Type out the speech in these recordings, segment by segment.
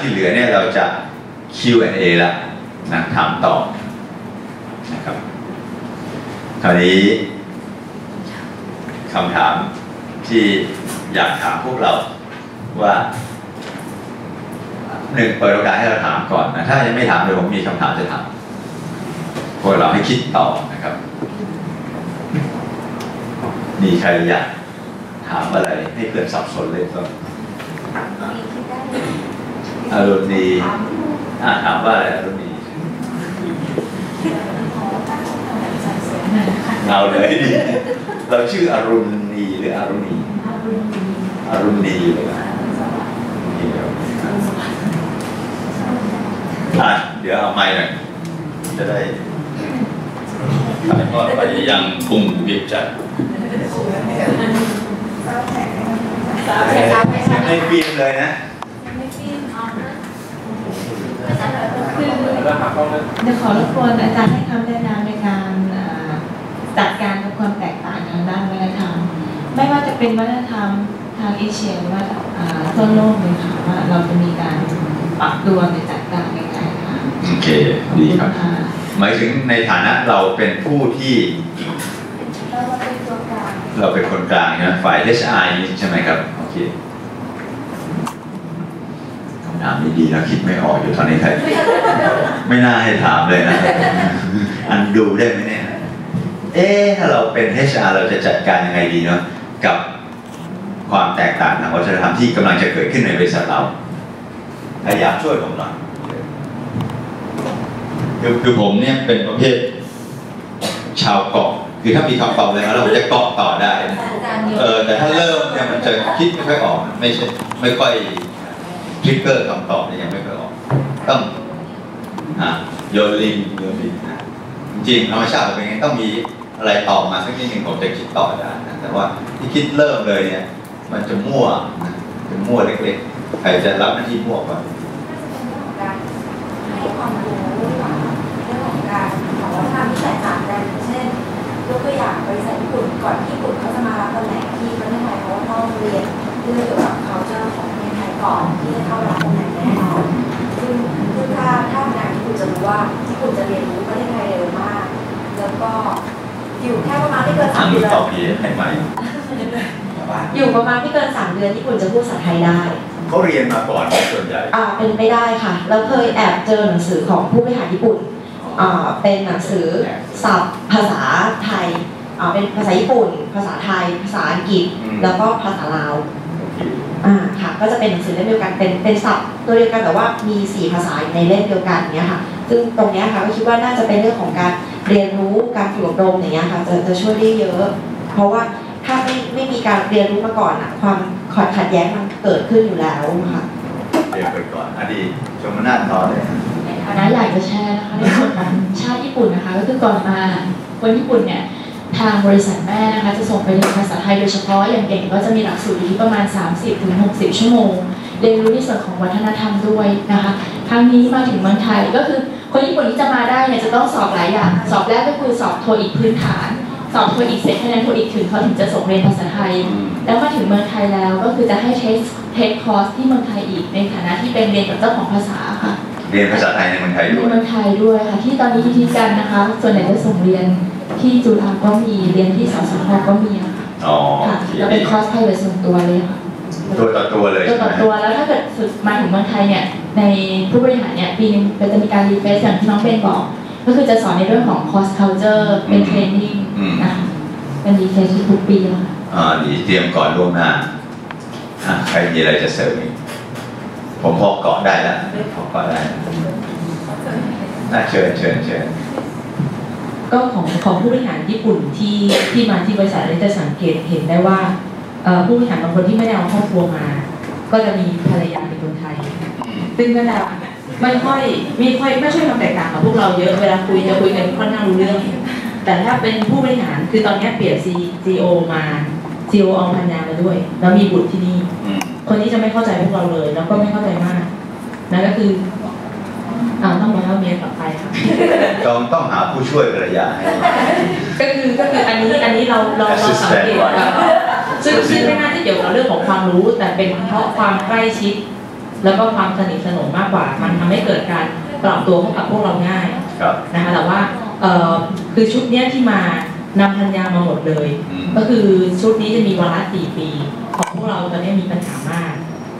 ที่เหลือเนี่ยเราจะ Q&A ละนะถามตอบนะครับคราวนี้คำถามที่อยากถามพวกเราว่าหนึ่งเปิดโอกาสให้เราถามก่อนนะถ้ายังไม่ถามเดี๋ยวผมมีคำถามจะถามพวกเราให้คิดต่อนะครับ มีใครอยากถามอะไรให้เพื่อนสับสนเลยก็ อารมณ์ดีอ่าถามว่าอะไรอารมณ์ดีเอาเลยดีเราชื่ออรุณนีหรืออรุณีอรุณีเลยนะนี่เดี๋ยวอะเดี๋ยวเอาไม้หน่อยจะได้ถ่ายทอดไปยังพุงวิบจัดไม่ฟิล์มเลยนะ เดี๋ยวขอรบกวนอาจารย์ให้คำแนะนำในการจัดการกับความแตกต่างทางด้านวัฒนธรรม ไม่ว่าจะเป็นวัฒนธรรมทางเอเชียหรือว่าทั่วโลกเลยค่ะว่าเราจะมีการปรับตัวในจัดการยังไงค่ะโอเคดีครับ หมายถึงในฐานะเราเป็นผู้ที่ เราเป็นคนกลางนะฝ่าย HR นี่ใช่ไหมครับโอเค ถามนี้ดีนะคิดไม่ออกอยู่ตอนนี้ใครไม่น่าให้ถามเลยนะ อันดูได้ไหมเนี่ย เอ๊ะถ้าเราเป็น HR เราจะจัดการยังไงดีเนาะกับความแตกต่างทางวัฒนธรรมที่กำลังจะเกิดขึ้นในบริษัทเราใครอยากช่วยผมหน่อยคือคือผมเนี่ยเป็นประเภทชาวเกาะคือถ้ามีคำตอบอะไรมาแล้วผมจะเกาะต่อได้นะเออแต่ถ้าเริ่มเนี่ยมันจะคิดไม่ค่อยออก ไม่ใช่ไม่ค่อย ทริกเกอร์คำตอบเนี่ยยังไม่ค่อยออกต้องอะโยนลิงโยนลิงนะจริงธรรมชาติเป็นไงต้องมีอะไรตอบมาสักนิดหนึ่งผมจะคิดต่อได้นะแต่ว่าที่คิดเริ่มเลยเนี่ย มันจะมั่วนะจะมั่วเล็กๆใครจะรับหน้าที่มั่วก่อนการให้ความรู้เรื่องของการของวัฒนธรรมที่แตกต่างกันเช่นยกตัวอย่างบริษัทญี่ปุ่นก่อนที่ญี่ปุ่นเขาจะมารับตำแหน่งที่ประเทศไทยเขาต้องเรียนเรื่อง ก่อนที่จะเข้ารับตำแหน่งแน่นอนซึ่งซึ่งถ้าถ้าพนักญี่ปุ่นจะรู้ว่าญี่ปุ่นจะเรียนรู้ประเทศไทยเร็วมาก แล้วก็อยู่แค่ประมาณไม่เกินสามเดือนตอบพีให้ใหม่อยู่ประมาณไม่เกินสามเดือนญี่ปุ่นจะพูดภาษาไทยได้เขาเรียนมาก่อนส่วนใหญ่อ่าเป็นไปได้ค่ะ เราเคยแอบเจอหนังสือของผู้บริหารญี่ปุ่นอ่าเป็นหนังสือศัพท์ภาษาไทยอ่าเป็นภาษาญี่ปุ่น ภาษาไทย ภาษาอังกฤษ แล้วก็ภาษาลาว อ่าค่ะก็จะเป็นหนังสือเล่มเดียวกันเป็นเป็นศัพท์ตัวเดียวกันแต่ว่ามีสี่ภาษาอยู่ในเล่มเดียวกันเนี้ยค่ะ ซึ่งตรงเนี้ยค่ะก็คิดว่าน่าจะเป็นเรื่องของการเรียนรู้การฝึกอบรมอย่างเงี้ยค่ะจะจะช่วยได้เยอะ เพราะว่าถ้าไม่ไม่มีการเรียนรู้มาก่อนอะความขัดขัดแย้งมันเกิดขึ้นอยู่แล้วค่ะเรียนไปก่อนอดีตชมนาทต่อเลยในฐานะอยากจะแชร์นะคะในส่วนของชาติญี่ปุ่นนะคะ ก็คือก่อนมาคนญี่ปุ่นเนี่ย ทางบริษัทแม่นะคะจะส่งไปเรียนภาษาไทยโดยเฉพาะอย่างเก่งก็จะมีหลักสูตรอยู่ที่ประมาณ 30-60 ชั่วโมง เรียนรู้ในส่วนของวัฒนธรรมด้วยนะคะครั้งนี้มาถึงเมืองไทยก็คือคนญี่ปุ่นที่จะมาได้เนี่ยจะต้องสอบหลายอย่าง สอบแรกก็คือสอบโทอีกพื้นฐาน สอบโทอีกเสร็จคะแนนโทอีกถึงเขาถึงจะส่งเรียนภาษาไทย แล้วมาถึงเมืองไทยแล้วก็คือจะให้เทสเทสคอร์สที่เมืองไทยอีกในฐานะที่เป็นเรียนกับเจ้าของภาษาค่ะเรียนภาษาไทยในเมืองไทยในด้วยเมืองไทยด้วยค่ะที่ตอนนี้ที่กันนะคะ ส่วนใหญ่จะส่งเรียน ที่จุฬาก็มีเรียนที่สสพก็มีอะค่ะอ๋อค่ะโอเคแล้วเป็นคอร์สไพรเวทส่วนตัวเลยค่ะตัวต่อตัวเลยตัวใช่ต่อไหมตัวแล้วถ้าเกิดฝึกมาถึงเมืองไทยเนี่ยในผู้บริหารเนี่ยปีหนึงก็จะมีการรีเฟซอย่างที่น้องเบนบอก ก็คือจะสอนในเรื่องของ cross culture เป็นเทรนนิ่งนะคะเป็นรีเฟซทุกๆปีอะค่ะอ่าดีเตรียมก่อนล่วงหน้าอะใครมีอะไรจะเสริมอีกผมพอเกาะได้แล้วพอเกาะได้น่าเชิญเชิญเชิญ ก็ของของผู้บริหารญี่ปุ่นที่ที่มาที่บริษัทเราจะสังเกตเห็นได้ว่าเอ่อผู้บริหารบางคนที่ไม่ได้เอาครอบครัวมา ก็จะมีภรรยาเป็นคนไทย ซึ่งก็จะไม่ค่อยไม่ค่อยไม่ค่อยความแตกต่างกับพวกเราเยอะเวลาคุยจะคุยกันค่อนข้างรู้เรื่อง แต่ถ้าเป็นผู้บริหารคือตอนนี้เปลี่ยนซีซีโอมาซีโอเอาพันยามาด้วย แล้วมีบุตรที่นี่อืมคนนี้จะไม่เข้าใจพวกเราเลย แล้วก็ไม่เข้าใจมากนั่นก็คือ อ่าต้องมาเล่าเมียกลับไปค่ะต้องต้องหาผู้ช่วยภรรยาให้ก็คือก็คืออันนี้อันนี้เราเราเราสังเกตว่าซึ่งซึ่งไม่น่าจะเกี่ยวกับเรื่องของความรู้ แต่เป็นเพราะความใกล้ชิด แล้วก็ความสนิทสนมมากกว่า มันทำให้เกิดการปรับตัวเข้ากับพวกเราง่ายครับนะคะแต่ว่าเอ่อคือชุดเนี้ยที่มานำพันยามาหมดเลยอืมก็คือชุดนี้จะมีวาระสี่ปี ของพวกเราตอนนี้มีปัญหามาก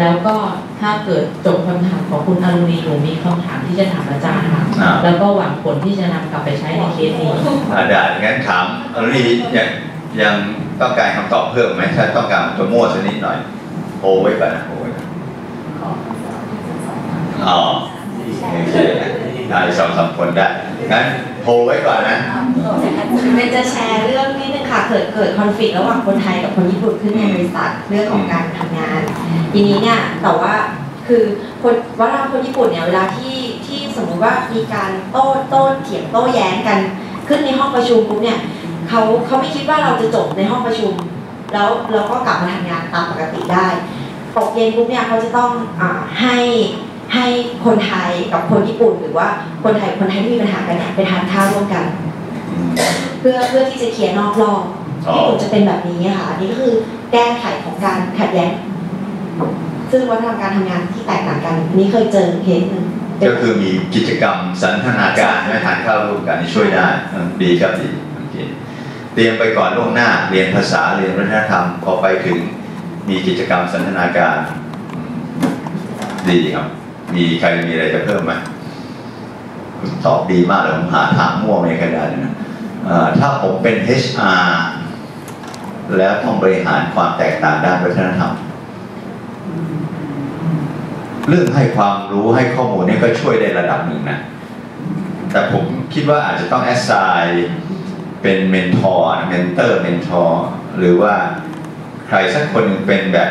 แล้วก็ถ้าเกิดจบคำถามของคุณอรุณีหนูมีคำถามที่จะถามอาจารย์ค่ะอ่าแล้วก็หวังผลที่จะนำกลับไปใช้ในเคสนี้อ่าได้งั้นถามอนุนียังยังต้องการคำตอบเพิ่มไหมถ้าต้องการตัวมั่วสักนิดหน่อยโอไว้ก่อนนะโอไว้ก่อนขอคำตอบที่จะสอบอ๋อโอเคได้สองสามคนได้ งั้นโพไว้ก่อนนะเป็นจะแชร์เรื่องนิดนึงค่ะ เกิดเกิดคอน FLICT ระหว่างคนไทยกับคนญี่ปุ่นขึ้นในบริษัทเรื่องของการทำงาน ทีนี้เนี่ยแต่ว่าคือคนว่าเราคนญี่ปุ่นเนี่ยเวลาที่ที่สมมุติว่ามีการโต้โต้เถียงโต้แย้งกันขึ้นในห้องประชุมปุ๊บเนี่ยเขาเขาไม่คิดว่าเราจะจบในห้องประชุม แล้วเราก็กลับมาทำงานตามปกติได้ตกเย็นปุ๊บเนี่ยเขาจะต้องอให้ ให้คนไทยกับคนญี่ปุ่น หรือว่าคนไทยคนไทยที่มีปัญหากันเนี่ยไปทานข้าวร่วมกัน เพื่อเพื่อที่จะเคลียร์นอกรอบอ๋อญี่ปุ่นจะเป็นแบบนี้ค่ะอันนี้ก็คือแก้ไขของการขัดแย้งซึ่งวัฒนธรรมการทำงานที่แตกต่างกันอันนี้เคยเจอเคสหนึ่งเป็นก็คือมีกิจกรรมสันทนาการใช่ไหมทานข้าวร่วมกันนี่ช่วยได้อืมดีครับดีโอเคเตรียมไปก่อนล่วงหน้าเรียนภาษาเรียนวัฒนธรรมพอไปถึงมีกิจกรรมสันทนาการอืมดีครับ มีใครมีอะไรจะเพิ่มไหมตอบดีมากเลยผมหาถามมั่วไม่ค่อยได้เลยนะถ้าผมเป็น HR แล้วต้องบริหารความแตกต่างด้านวัฒนธรรม เรื่องให้ความรู้ให้ข้อมูลนี่ก็ช่วยได้ระดับหนึ่งนะ แต่ผมคิดว่าอาจจะต้องแอสไซน์เป็นเมนทอร์เมนเตอร์เมนทอร์หรือว่าใครสักคนหนึ่งเป็นแบบ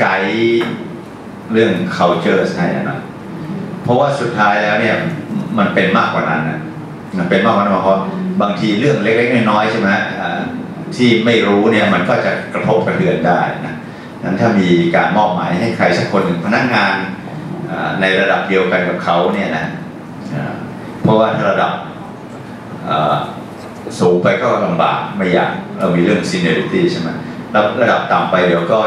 ไกด์ เรื่อง culture ให้นะเพราะว่าสุดท้ายแล้วเนี่ยมันเป็นมากกว่านั้นนะมันเป็นมากกว่านั้นเพราะบางทีเรื่องเล็กๆน้อยๆใช่ไหมที่ไม่รู้เนี่ยมันก็จะกระทบกระเทือนได้นะนั้นถ้ามีการมอบหมายให้ใครสักคนหนึ่งพนักงานในระดับเดียวกันกับเขาเนี่ยนะเพราะว่าถ้าระดับสูงไปก็ลำบากไม่อยากเรามีเรื่อง seniority ใช่ไหมแล้วระดับต่ำไปเดี๋ยวก็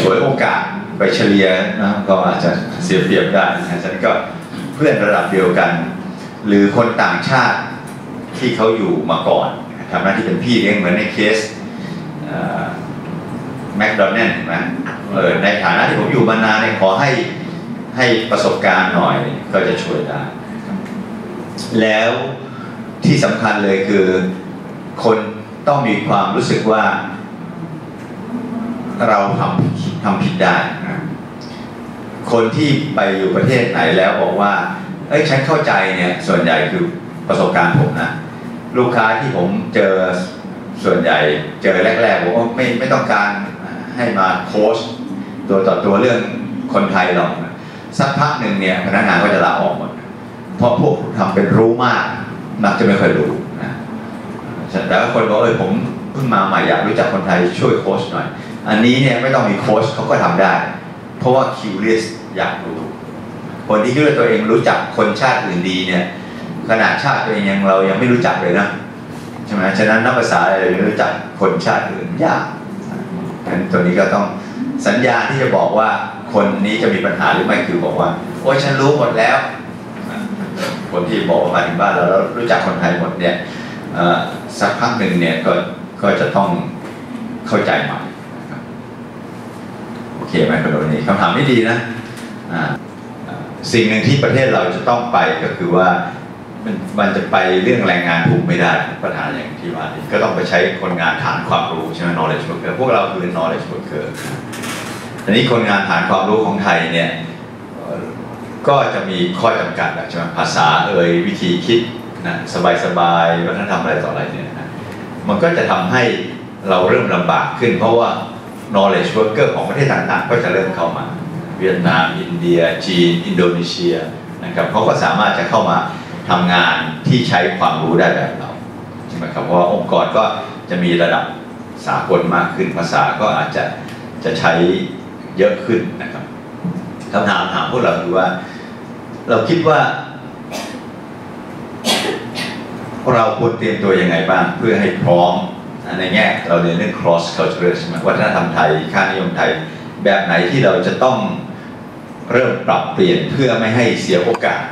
ฉวยโอกาส ไปเฉลี่ยนะก็อาจจะเสียเปรียบได้นะฉะนั้นก็เพื่อนระดับเดียวกัน หรือคนต่างชาติที่เขาอยู่มาก่อนทำหน้าที่เป็นพี่เลี้ยงเหมือนในเคสแมคโดนัลด์นะเออในฐานะที่ผมอยู่มานานเนี่ยขอให้ให้ประสบการณ์หน่อยก็จะช่วยได้ แล้วที่สำคัญเลยคือคนต้องมีความรู้สึกว่า เราทำทำผิดได้ คนที่ไปอยู่ประเทศไหนแล้วบอกว่า เอ้ยฉันเข้าใจเนี่ยส่วนใหญ่คือประสบการณ์ผมนะ ลูกค้าที่ผมเจอส่วนใหญ่เจอแรกๆบอกว่าไม่ไม่ต้องการให้มาโค้ชตัวต่อตัวเรื่องคนไทยหรอกสักพักหนึ่งเนี่ยพนักงานก็จะลาออกหมดเพราะพวกทำเป็นรู้มากมักจะไม่ค่อยรู้นะแต่ว่าคนบอกเออผมเพิ่งมาใหม่อยากรู้จักคนไทยช่วยโค้ชหน่อย อันนี้เนี่ยไม่ต้องมีโค้ชเขาก็ทำได้ เพราะว่าคิวเลียสอยากรู้คนที่คิดว่าตัวเองรู้จักคนชาติอื่นดีเนี่ยขนาดชาติตัวเองยังเรายังไม่รู้จักเลยนะใช่ไหมฉะนั้นนักภาษาอะไรไม่รู้จักคนชาติอื่นยากงั้นตัวนี้ก็ต้องสัญญาที่จะบอกว่าคนนี้จะมีปัญหาหรือไม่คือบอกว่าโอ้ยฉันรู้หมดแล้ว คนที่บอกว่ามาถึงบ้านเราแล้วรู้จักคนไทยหมดเนี่ยสักพักหนึ่งเนี่ยก็ก็จะต้องเข้าใจใหม่ เคไหมคุณโดนี่คำถามนี้ดีนะสิ่งหนึ่งที่ประเทศเราจะต้องไปก็คือว่ามันมันจะไปเรื่องแรงงานถูกไม่ได้ปัญหาอย่างที่ว่านี่ก็ต้องไปใช้คนงานฐานความรู้ใช่ไหม knowledge worker พวกเราคือ knowledge worker ทีนี้คนงานฐานความรู้ของไทยเนี่ยก็จะมีข้อจำกัดใช่ไหมภาษาเอ่ยวิธีคิดนะสบายๆวัฒนธรรมอะไรต่ออะไรเนี่ยนะมันก็จะทำให้เราเริ่มลำบากขึ้น เพราะว่า knowledge worker ของประเทศต่างๆ ก็จะเริ่มเข้ามา เวียดนาม อินเดีย จีน อินโดนีเซียนะครับเขาก็สามารถจะเข้ามาทำงานที่ใช้ความรู้ได้แบบเราใช่ไหมครับเพราะว่าองค์กรก็จะมีระดับสากลมากขึ้นภาษาก็อาจจะจะใช้เยอะขึ้นนะครับคำถามถามพวกเราคือว่า เราคิดว่า เราควรเตรียมตัวยังไงบ้างเพื่อให้พร้อม ในแง่เราเรียนเรื่อง cross cultural ใช่ไหมวัฒนธรรมไทยค่านิยมไทย แบบไหนที่เราจะต้องเริ่มปรับเปลี่ยนเพื่อไม่ให้เสียโอกาส